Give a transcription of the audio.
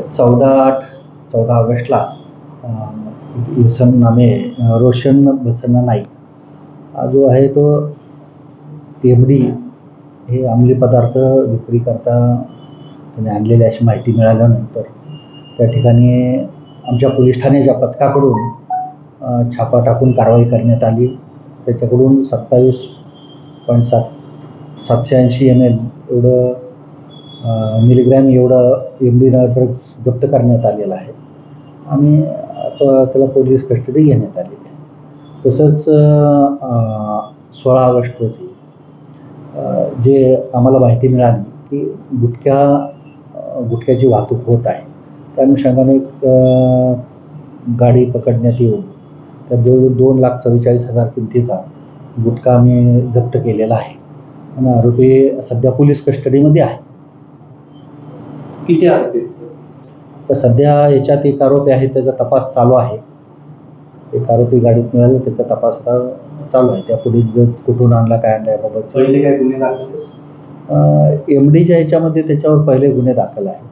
चौदा आठ चौदा ऑगस्टला अं, नामे रोशन बसना नाईक हा जो आहे तो एम हे अंमली पदार्थ विक्री करता त्याने आणलेली अशी माहिती मिळाल्यानंतर त्या ठिकाणी आमच्या पोलीस ठाण्याच्या पथकाकडून छापा टाकून कारवाई करण्यात आली. त्याच्याकडून सत्तावीस पॉईंट सात सातशे ऐंशी एम एल एवढं मिलीग्रॅम एवढं एम डी ड्रग्स जप्त करण्यात आलेलं आहे. आणि त्याला पोलीस कस्टडी घेण्यात आलेली आहे. तसंच सोळा ऑगस्ट रोजी जे आम्हाला माहिती मिळाली की गुटख्या गुटख्याची वाहतूक होत आहे. त्या अनुषंगाने एक गाडी पकडण्यात येऊन त्या जवळजवळ दोन लाख चव्वेचाळीस हजार किमतीचा गुटखा आम्ही जप्त केलेला आहे. आणि आरोपी सध्या पोलीस कस्टडीमध्ये आहे. किती आरोपी आहेत तर सध्या याच्यात एक आरोपी आहे त्याचा तपास चालू आहे. एक आरोपी गाडीत मिळाला त्याचा तपास चालू आहे. त्या पुढे जो कुठून आणला काय आणला याबाबत. पहिले काय गुन्हे दाखल? एम डीच्या ह्याच्यामध्ये त्याच्यावर पहिले गुन्हे दाखल आहे